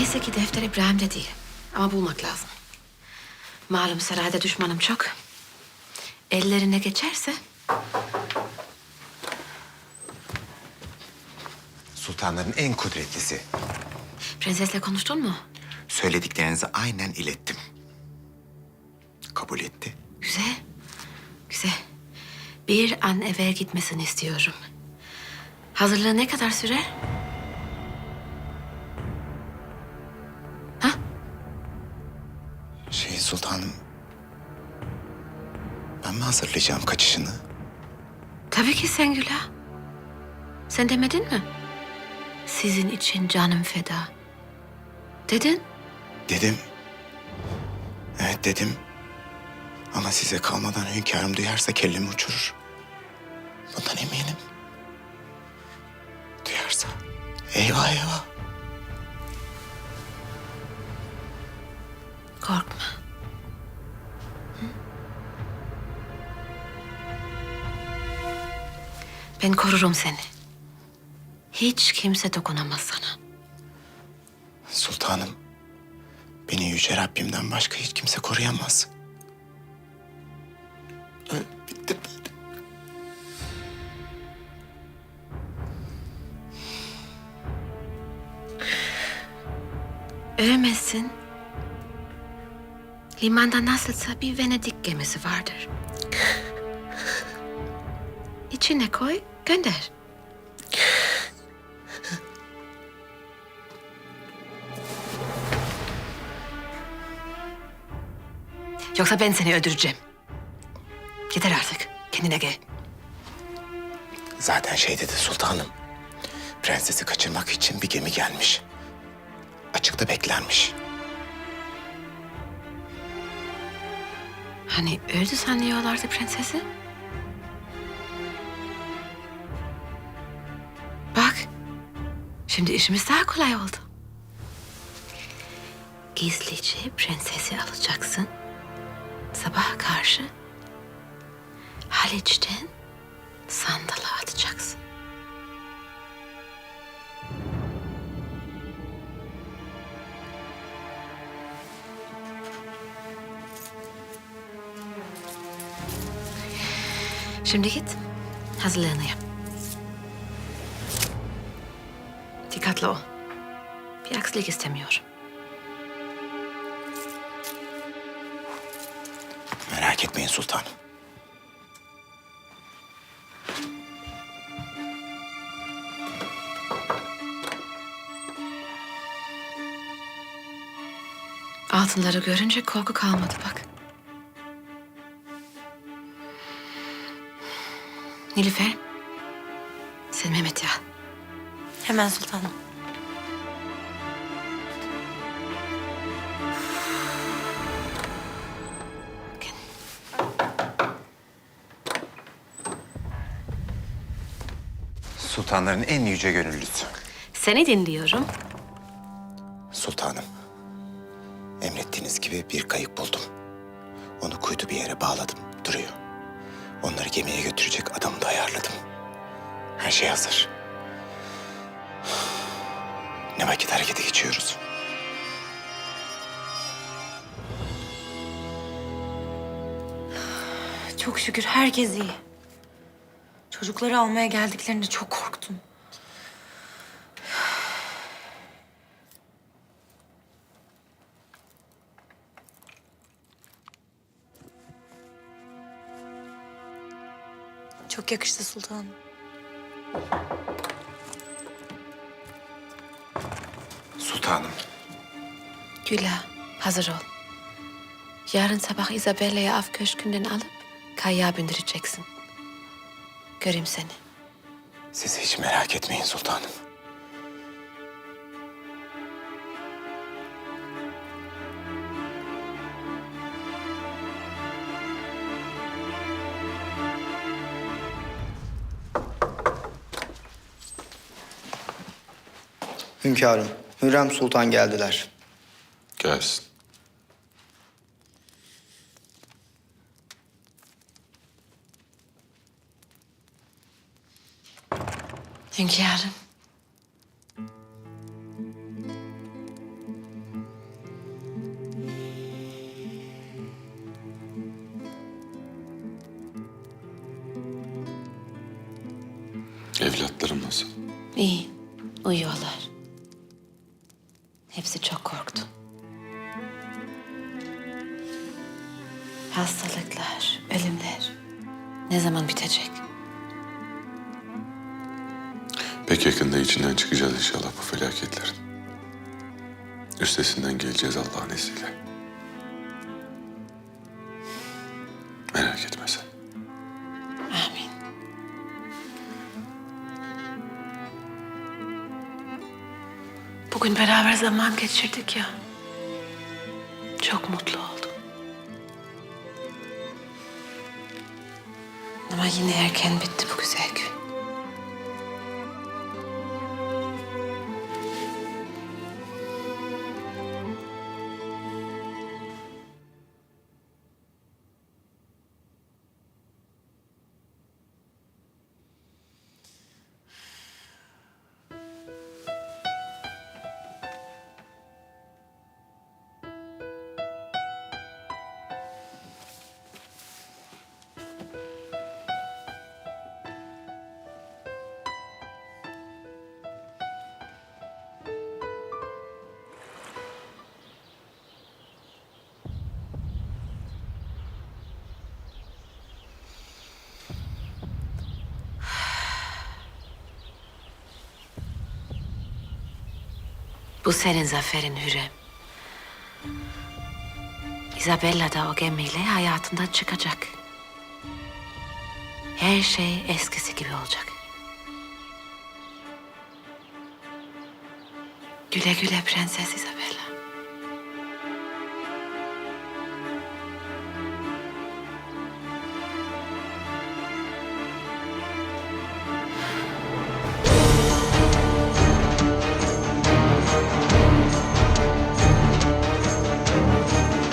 Neyse ki defter İbrahim'de değil. Ama bulmak lazım. Malum sarayda düşmanım çok. Ellerine geçerse Sultanların en kudretlisi. prensesle konuştun mu? Söylediklerinizi aynen ilettim. Kabul etti. Güzel. Güzel. Bir an evvel gitmesini istiyorum. Hazırlığı ne kadar sürer? Sultanım... Ben mi hazırlayacağım kaçışını? Tabii ki Sengül'a. Sen demedin mi? Sizin için canım feda. Dedin. Dedim. Evet dedim. Ama size kalmadan hünkârım duyarsa kellemi uçurur. Bundan eminim. Duyarsa eyvah eyvah. Ben korurum seni. Hiç kimse dokunamaz sana. Sultanım, beni yüce Rabbimden başka hiç kimse koruyamaz. Bittim ben. Ölmesin. Limanda nasılsa bir Venedik gemisi vardır. İçine koy, gönder. Yoksa ben seni öldüreceğim. Yeter artık. Kendine gel. Zaten şey dedi sultanım. Prensesi kaçırmak için bir gemi gelmiş. Açıkta beklenmiş. Hani öldü sanıyorlardı prensesi? Şimdi işimiz daha kolay oldu. Gizlice prensesi alacaksın. Sabaha karşı Haliç'ten sandala atacaksın. Şimdi git, hazırlığını yap. Dikkatli ol. Bir aksilik istemiyorum. Merak etmeyin sultanım. Altınları görünce korku kalmadı bak. Nilüfer, sen Mehmet'i al. Hemen sultanım. Sultanların en yüce gönüllüsü. Seni dinliyorum. Sultanım. Emrettiğiniz gibi bir kayık buldum. Onu kuytu bir yere bağladım. Duruyor. Onları gemiye götürecek adamı da ayarladım. Her şey hazır. Ne vakit harekete geçiyoruz. Çok şükür herkes iyi. Çocukları almaya geldiklerinde çok korktum. Çok yakıştı sultanım. Sultanım. Güla, hazır ol. Yarın sabah Isabella'yı av köşkünden alıp kayaya bindireceksin. Göreyim seni. Siz hiç merak etmeyin sultanım. Hünkârım, Hürrem Sultan geldiler. Gelsin. Hünkârım. Evlatlarım nasıl? İyi. Uyuyorlar. Hepsi çok korktu. Hastalıklar, ölümler ne zaman bitecek? Pek yakında içinden çıkacağız inşallah bu felaketlerin. Üstesinden geleceğiz Allah'ın izniyle. Merak etme sen. Amin. Bugün beraber zaman geçirdik ya. Çok mutlu oldum. Ama yine erken bitti bu güzel gün. Bu senin zaferin Hürrem. Isabella da o gemiyle hayatından çıkacak. Her şey eskisi gibi olacak. Güle güle Prenses Isabel.